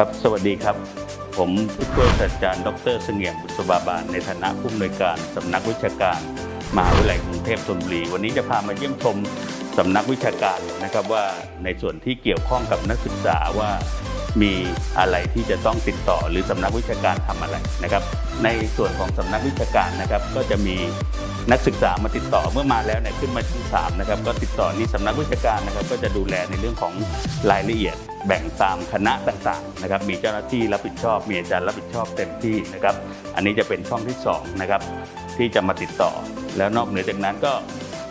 ครับ สวัสดีครับ ผมผู้ช่วยศาสตราจารย์ ดรเสงี่ยมบุษบาบานในฐานะผู้อำนวยการสำนักวิชาการมหาวิทยาลัยกรุงเทพธนบุรี วันนี้จะพามาเยี่ยมชมสำนักวิชาการนะครับว่าในส่วนที่เกี่ยวข้องกับนักศึกษาว่า มีอะไรที่จะต้องติดต่อหรือสำนักวิชาการทำอะไรนะครับ ในส่วนของสำนักวิชาการนะครับ ก็จะมีนักศึกษามาติดต่อเมื่อมาแล้วเนี่ยขึ้นมาชั้นสามนะครับก็ติดต่อนี่สำนักวิชาการนะครับ ก็จะดูแลในเรื่องของรายละเอียด แบ่งตามคณะต่างๆนะครับ มีเจ้าหน้าที่รับผิดชอบมีอาจารย์รับผิดชอบเต็มที่นะครับ อันนี้จะเป็นช่องที่สองนะครับที่จะมาติดต่อแล้วนอกเหนือจากนั้นก็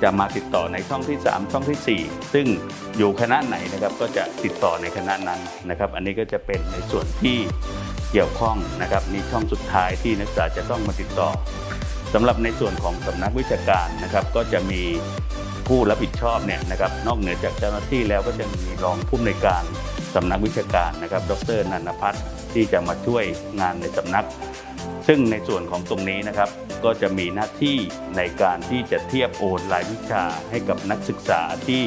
จะมาติดต่อในช่องที่ 3 ช่องทีสี่ 4 ซึ่งอยู่คณะไหนนะครับก็จะติดต่อในคณะนั้นนะครับ อันนี้ก็จะเป็นในส่วนที่เกี่ยวข้องนะครับมีช่องสุดท้ายที่นักศึกษาจะต้องมาติดต่อสำหรับในส่วนของสำนักวิชาการนะครับก็จะมีผู้รับผิดชอบเนี่ยนะครับนอกเหนือจากเจ้าหน้าที่แล้วก็จะมีรองผู้อำนวยการ สำนักวิชาการนะครับ ดรนันทพัฒน์ที่จะมาช่วยงานในสำนัก ซึ่งในส่วนของตรงนี้นะครับ ก็จะมีหน้าที่ในการที่จะเทียบโอนรายวิชาให้กับนักศึกษาที่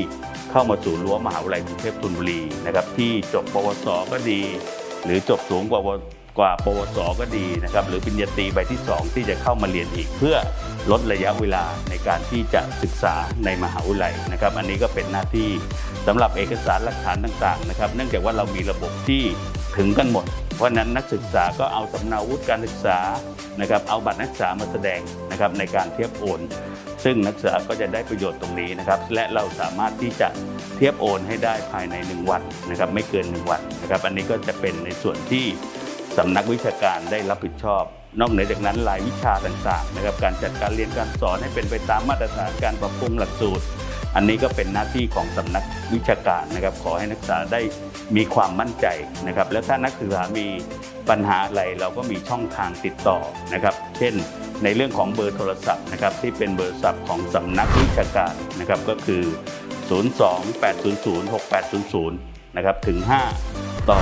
เข้ามาสู่รั้วมหาวิทยาลัยกรุงเทพธนบุรีนะครับที่จบปวสก็ดี หรือจบสูงกว่า กว่าปวสก็ดีนะครับหรือปริญญาตรีใบที่ 2 ที่จะเข้ามาเรียนอีกเพื่อลดระยะเวลาในการที่จะศึกษาในมหาวิทยาลัยนะครับ อันนี้ก็เป็นหน้าที่สำหรับเอกสารหลักฐานต่างๆนะครับ เนื่องจากว่าเรามีระบบที่ถึงกันหมด เพราะฉะนั้นนักศึกษาก็เอาสำเนาวุฒิการศึกษานะครับเอาบัตรนักศึกษามาแสดงนะครับในการเทียบโอน ซึ่งนักศึกษาก็จะได้ประโยชน์ตรงนี้นะครับ และเราสามารถที่จะเทียบโอนให้ได้ภายใน 1 วันนะครับไม่เกิน 1 วันนะครับ อันนี้ก็จะเป็นในส่วนที่ สำนักวิชาการได้รับผิดชอบ นอกเหนือจากนั้นรายวิชาต่างๆนะครับการจัดการเรียนการสอนให้เป็นไปตามมาตรฐานการปรับปรุงหลักสูตร อันนี้ก็เป็นหน้าที่ของสำนักวิชาการนะครับ ขอให้นักศึกษาได้มีความมั่นใจนะครับ แล้วถ้านักศึกษามีปัญหาอะไรเราก็มีช่องทางติดต่อนะครับ เช่น ในเรื่องของเบอร์โทรศัพท์นะครับที่เป็นเบอร์โทรศัพท์ของสำนักวิชาการนะครับก็คือ 028006800 นะครับถึง 5 ต่อ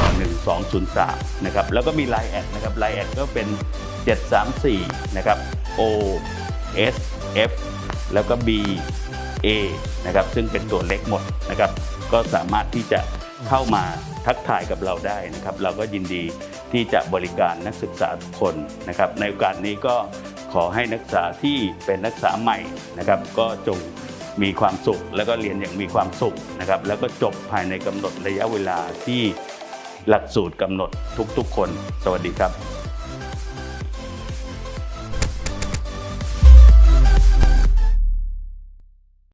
1203นะครับแล้วก็มี Line แอดนะครับ Line แอดก็เป็น 734นะครับ O S F แล้วก็ B A นะครับซึ่งเป็นตัวเล็กหมดนะครับก็สามารถที่จะเข้ามาทักทายกับเราได้นะครับเราก็ยินดีที่จะบริการนักศึกษาทุกคนนะครับในโอกาสนี้ก็ขอให้นักศึกษาที่เป็นนักศึกษาใหม่นะครับก็จงมีความสุข แล้วก็เรียนอย่างมีความสุขนะครับแล้วก็จบภายในกำหนดระยะเวลาที่ หลักสูตรกำหนดทุกๆคน สวัสดีครับ